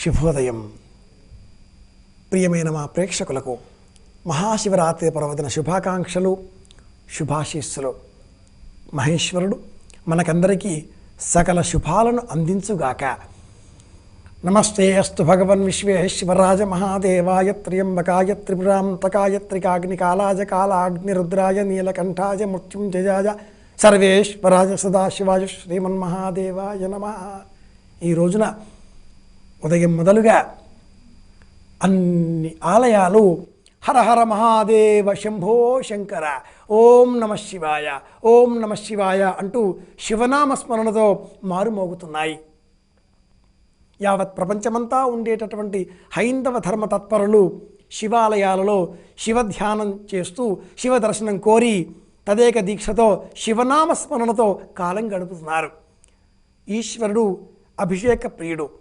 శుభోదయం. ప్రియమైన మా ప్రేక్షకులకు మహాశివరాత్రి పర్వదిన శుభాకాంక్షలు శుభాశీస్సులు. మహేశ్వరుడు మనకందరికీ సకల శుభాలను అందించుగాక. నమస్తే అస్తు భగవన్ విశ్వేశ్వరాజ మహాదేవాయ త్ర్యంబకాయ త్రిపురాంతకాయ త్రికాగ్నికాలాజ కాలాగ్నిరుద్రాయ నీలకంఠాయ మృత్యుంజయాయ సర్వేశ్వరాజ సదాశివాయ శ్రీమన్మహాదేవాయ నమ. ఈ రోజున ఉదయం మొదలుగా అన్ని ఆలయాలు హరహర మహాదేవ శంభో శంకర. ఓం నమ శివాయ ఓం నమ శివాయ అంటూ శివనామ స్మరణతో మారుమోగుతున్నాయి. యావత్ ప్రపంచమంతా ఉండేటటువంటి హైందవ ధర్మ తత్పరులు శివాలయాలలో శివధ్యానం చేస్తూ శివ దర్శనం కోరి తదేక దీక్షతో శివనామ స్మరణతో కాలం గడుపుతున్నారు. ఈశ్వరుడు అభిషేక ప్రియుడు.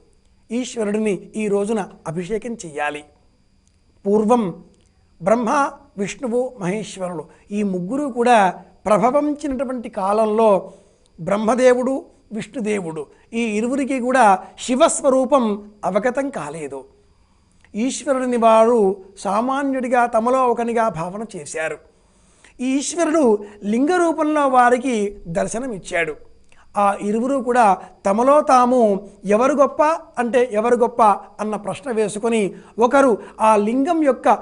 ఈశ్వరుడిని ఈ రోజున అభిషేకం చెయ్యాలి. పూర్వం బ్రహ్మ విష్ణువు మహేశ్వరులు ఈ ముగ్గురు కూడా ప్రభవించినటువంటి కాలంలో బ్రహ్మదేవుడు విష్ణుదేవుడు ఈ ఇరువురికి కూడా శివస్వరూపం అవగతం కాలేదు. ఈశ్వరుడిని వారు సామాన్యుడిగా తమలో ఒకనిగా భావన చేశారు. ఈశ్వరుడు లింగ రూపంలో వారికి దర్శనమిచ్చాడు. ఆ ఇరువురు కూడా తమలో తాము ఎవరు గొప్ప అంటే ఎవరు గొప్ప అన్న ప్రశ్న వేసుకొని ఒకరు ఆ లింగం యొక్క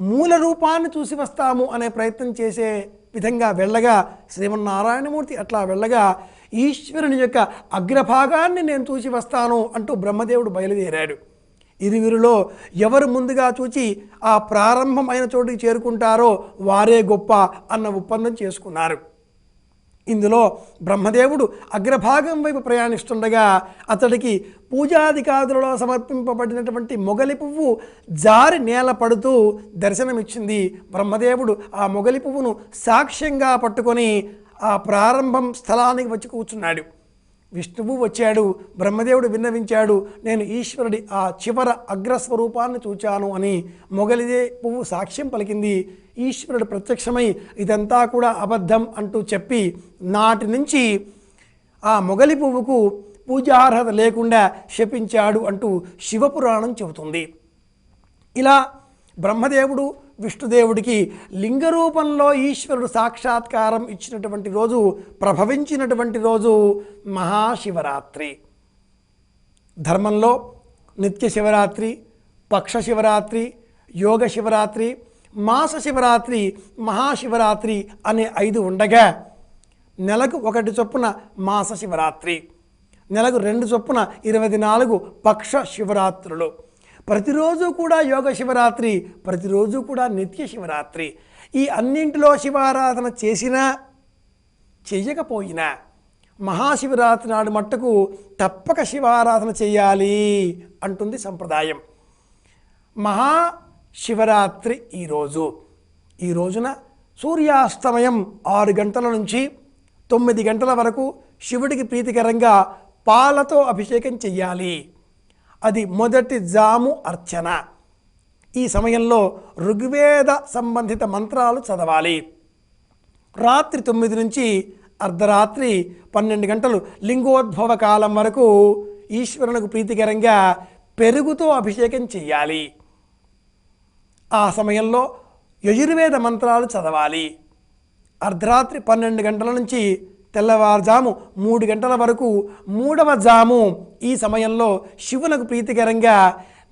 మూల రూపాన్ని చూసి వస్తాము అనే ప్రయత్నం చేసే విధంగా వెళ్ళగా శ్రీమన్నారాయణమూర్తి అట్లా వెళ్ళగా ఈశ్వరుని యొక్క అగ్రభాగాన్ని నేను చూసి వస్తాను అంటూ బ్రహ్మదేవుడు బయలుదేరాడు. ఇరువురిలో ఎవరు ముందుగా చూచి ఆ ప్రారంభమైన చోటుకి చేరుకుంటారో వారే గొప్ప అన్న ఒప్పందం చేసుకున్నారు. ఇందులో బ్రహ్మదేవుడు అగ్రభాగం వైపు ప్రయాణిస్తుండగా అతడికి పూజాధికారులలో సమర్పింపబడినటువంటి మొగలి పువ్వు జారి నేల పడుతూ దర్శనమిచ్చింది బ్రహ్మదేవుడు. ఆ మొగలి పువ్వును సాక్ష్యంగా పట్టుకొని ఆ ప్రారంభం స్థలానికి వచ్చి కూర్చున్నాడు. విష్ణువు వచ్చాడు బ్రహ్మదేవుడు విన్నవించాడు నేను ఈశ్వరుడి ఆ చివర అగ్రస్వరూపాన్ని చూచాను అని మొగలిదే పువ్వు సాక్ష్యం పలికింది. ఈశ్వరుడు ప్రత్యక్షమై ఇదంతా కూడా అబద్ధం అంటూ చెప్పి నాటి నుంచి ఆ మొగలి పువ్వుకు పూజార్హత లేకుండా శపించాడు అంటూ శివపురాణం చెబుతుంది. ఇలా బ్రహ్మదేవుడు విష్ణుదేవుడికి లింగ రూపంలో ఈశ్వరుడు సాక్షాత్కారం ఇచ్చినటువంటి రోజు ప్రభవించినటువంటి రోజు మహాశివరాత్రి. ధర్మంలో నిత్య శివరాత్రి పక్ష శివరాత్రి యోగ శివరాత్రి మాస శివరాత్రి మహాశివరాత్రి అనే ఐదు ఉండగా నెలకు ఒకటి చొప్పున మాస శివరాత్రి నెలకు రెండు చొప్పున ఇరవై నాలుగు పక్ష శివరాత్రులు. ప్రతిరోజు కూడా యోగ శివరాత్రి ప్రతిరోజు కూడా నిత్య శివరాత్రి. ఈ అన్నింటిలో శివారాధన చేసినా చేయకపోయినా మహాశివరాత్రి నాడు మట్టుకు తప్పక శివారాధన చేయాలి అంటుంది సంప్రదాయం. మహాశివరాత్రి ఈరోజు ఈ రోజున సూర్యాస్తమయం ఆరు గంటల నుంచి తొమ్మిది గంటల వరకు శివుడికి ప్రీతికరంగా పాలతో అభిషేకం చెయ్యాలి. అది మొదటి జాము అర్చన. ఈ సమయంలో ఋగ్వేద సంబంధిత మంత్రాలు చదవాలి. రాత్రి తొమ్మిది నుంచి అర్ధరాత్రి పన్నెండు గంటలు లింగోద్భవ కాలం వరకు ఈశ్వరునికి ప్రీతికరంగా పెరుగుతో అభిషేకం చేయాలి ఆ సమయంలో యజుర్వేద మంత్రాలు చదవాలి. అర్ధరాత్రి పన్నెండు గంటల నుంచి తెల్లవారుజాము మూడు గంటల వరకు మూడవ జాము. ఈ సమయంలో శివునకు ప్రీతికరంగా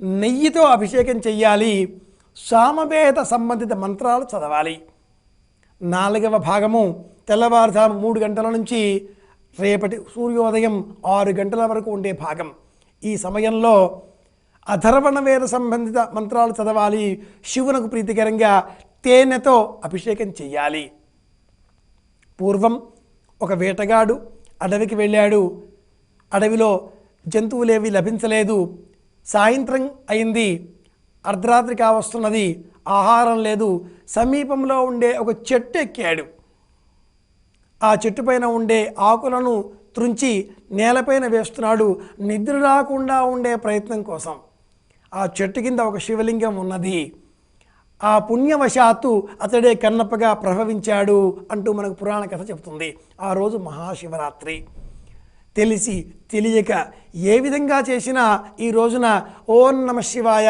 నెయ్యితో అభిషేకం చెయ్యాలి. సామవేద సంబంధిత మంత్రాలు చదవాలి. నాలుగవ భాగము తెల్లవారుజాము మూడు గంటల నుంచి రేపటి సూర్యోదయం ఆరు గంటల వరకు ఉండే భాగం. ఈ సమయంలో అధర్వణ వేద సంబంధిత మంత్రాలు చదవాలి. శివునకు ప్రీతికరంగా తేనెతో అభిషేకం చెయ్యాలి. పూర్వం ఒక వేటగాడు అడవికి వెళ్ళాడు. అడవిలో జంతువులేవి లభించలేదు. సాయంత్రం అయింది. అర్ధరాత్రి కావస్తున్నది. ఆహారం లేదు. సమీపంలో ఉండే ఒక చెట్టు ఎక్కాడు. ఆ చెట్టు పైన ఉండే ఆకులను త్రుంచి నేలపైన వేస్తున్నాడు. నిద్ర రాకుండా ఉండే ప్రయత్నం కోసం. ఆ చెట్టు కింద ఒక శివలింగం ఉన్నది. ఆ పుణ్యవశాత్తు అతడే కన్నప్పగా ప్రభవించాడు అంటూ మనకు పురాణ కథ చెబుతుంది. ఆ రోజు మహాశివరాత్రి. తెలిసి తెలియక ఏ విధంగా చేసినా ఈ రోజున ఓం నమ శివాయ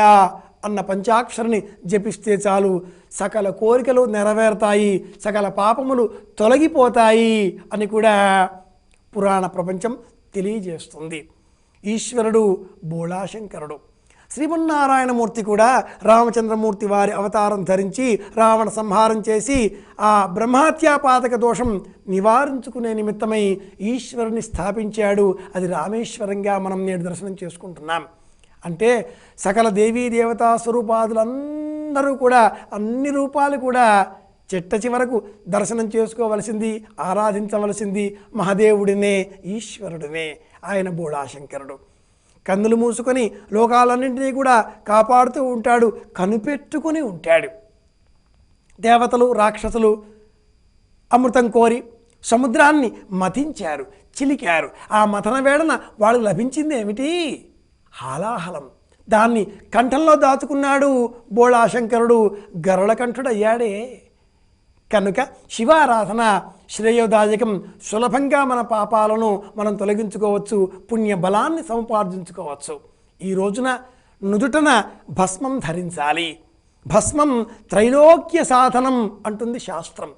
అన్న పంచాక్షరిని జపిస్తే చాలు. సకల కోరికలు నెరవేరుతాయి సకల పాపములు తొలగిపోతాయి అని కూడా పురాణ ప్రపంచం తెలియజేస్తుంది. ఈశ్వరుడు బోళాశంకరుడు. శ్రీమన్నారాయణమూర్తి కూడా రామచంద్రమూర్తి వారి అవతారం ధరించి రావణ సంహారం చేసి ఆ బ్రహ్మాత్యాపాతక దోషం నివారించుకునే నిమిత్తమై ఈశ్వరుని స్థాపించాడు. అది రామేశ్వరంగా మనం నేడు దర్శనం చేసుకుంటున్నాం. అంటే సకల దేవీ దేవతా స్వరూపాదులందరూ కూడా అన్ని రూపాలు కూడా చెట్ట చివరకు దర్శనం చేసుకోవలసింది ఆరాధించవలసింది మహదేవుడినే ఈశ్వరుడినే. ఆయన బోళాశంకరుడు. కన్నులు మూసుకొని లోకాలన్నింటినీ కూడా కాపాడుతూ ఉంటాడు కనిపెట్టుకుని ఉంటాడు. దేవతలు రాక్షసులు అమృతం కోరి సముద్రాన్ని మతించారు చిలికారు. ఆ మథన వేళన వాళ్ళు లభించింది ఏమిటి హాలాహలం. దాన్ని కంఠంలో దాచుకున్నాడు బోళాశంకరుడు గరుడకంఠుడయ్యాడే. కనుక శివారాధన శ్రేయోదాయకం సులభంగా మన పాపాలను మనం తొలగించుకోవచ్చు పుణ్య బలాన్ని సముపార్జించుకోవచ్చు. ఈ రోజున నుదుటన భస్మం ధరించాలి. భస్మం త్రైలోక్య సాధనం అంటుంది శాస్త్రం.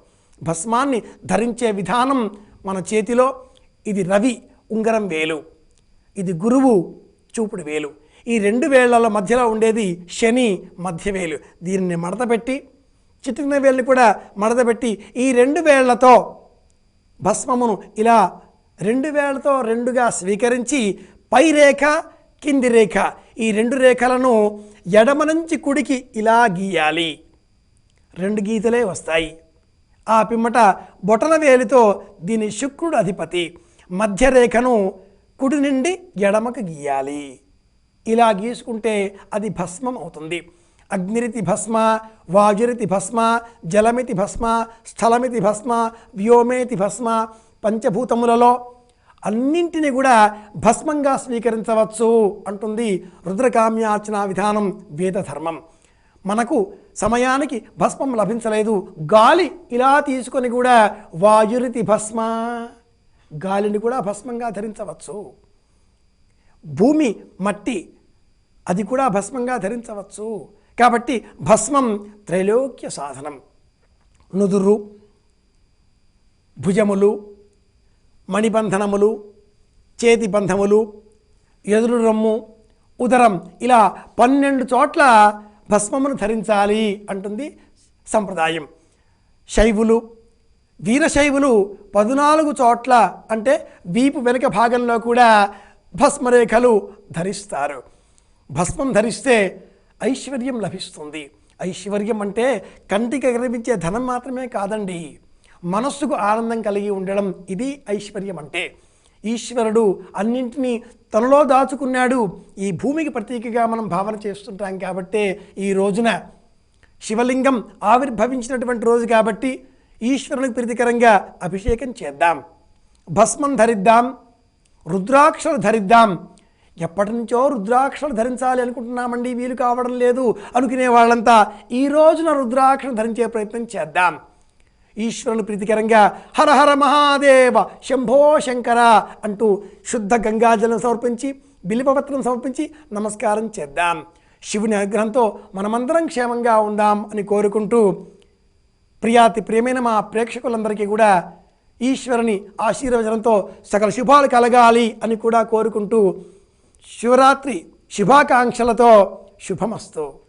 భస్మాన్ని ధరించే విధానం మన చేతిలో ఇది రవి ఉంగరం వేలు ఇది గురువు చూపుడు వేలు. ఈ రెండు వేళ్ళ మధ్యలో ఉండేది శని మధ్యవేలు. దీనిని మడతపెట్టి చిటికిన వేళ్ళని కూడా మడతపెట్టి ఈ రెండు వేళ్ళతో భస్మమును ఇలా రెండు వేళ్ళతో రెండుగా స్వీకరించి పై రేఖ కింది రేఖ ఈ రెండు రేఖలను ఎడమ నుంచి కుడికి ఇలా గీయాలి. రెండు గీతలే వస్తాయి. ఆ పిమ్మట బొటన వేలితో దీని శుక్రుడు అధిపతి మధ్య రేఖను కుడి నుండి ఎడమకు గీయాలి. ఇలా గీసుకుంటే అది భస్మం అవుతుంది. అగ్నిరితి భస్మ వాయురితి భస్మ జలమితి భస్మ స్థలమితి భస్మ వ్యోమేతి భస్మ పంచభూతములలో అన్నింటినీ కూడా భస్మంగా స్వీకరించవచ్చు అంటుంది రుద్రకామ్యార్చన విధానం వేదధర్మం. మనకు సమయానికి భస్మం లభించలేదు. గాలి ఇలా తీసుకొని కూడా వాయురితి భస్మ గాలిని కూడా భస్మంగా ధరించవచ్చు. భూమి మట్టి అది కూడా భస్మంగా ధరించవచ్చు. కాబట్టి భస్మం త్రైలోక్య సాధనం. నుదురు భుజములు మణిబంధనములు చేతి బంధములు ఎదురు రొమ్ము ఉదరం ఇలా పన్నెండు చోట్ల భస్మమును ధరించాలి అంటుంది సంప్రదాయం. శైవులు వీరశైవులు పద్నాలుగు చోట్ల అంటే వీపు వెనుక భాగంలో కూడా భస్మరేఖలు ధరిస్తారు. భస్మం ధరిస్తే ఐశ్వర్యం లభిస్తుంది. ఐశ్వర్యం అంటే కంటికి కనిపించే ధనం మాత్రమే కాదండి. మనస్సుకు ఆనందం కలిగి ఉండడం ఇది ఐశ్వర్యం అంటే. ఈశ్వరుడు అన్నింటినీ తనలో దాచుకున్నాడు. ఈ భూమికి ప్రతీకగా మనం భావన చేస్తుంటాం కాబట్టే ఈ రోజున శివలింగం ఆవిర్భవించినటువంటి రోజు కాబట్టి ఈశ్వరునికి ప్రీతికరంగా అభిషేకం చేద్దాం. భస్మం ధరిద్దాం. రుద్రాక్షలు ధరిద్దాం. ఎప్పటి నుంచో రుద్రాక్షలు ధరించాలి అనుకుంటున్నామండి వీలు కావడం లేదు. అనుకునే వాళ్ళంతా ఈ రోజున రుద్రాక్షను ధరించే ప్రయత్నం చేద్దాం. ఈశ్వరుని ప్రీతికరంగా హరహర మహాదేవ శంభో శంకర అంటూ శుద్ధ గంగాజలం సమర్పించి బిలిపపత్రం సమర్పించి నమస్కారం చేద్దాం. శివుని అనుగ్రహంతో మనమందరం క్షేమంగా ఉందాం అని కోరుకుంటూ ప్రియాతి ప్రియమైన మా ప్రేక్షకులందరికీ కూడా ఈశ్వరుని ఆశీర్వచనంతో సకల శుభాలు కలగాలి అని కూడా కోరుకుంటూ శివరాత్రి శుభాకాంక్షలతో శుభమస్తు.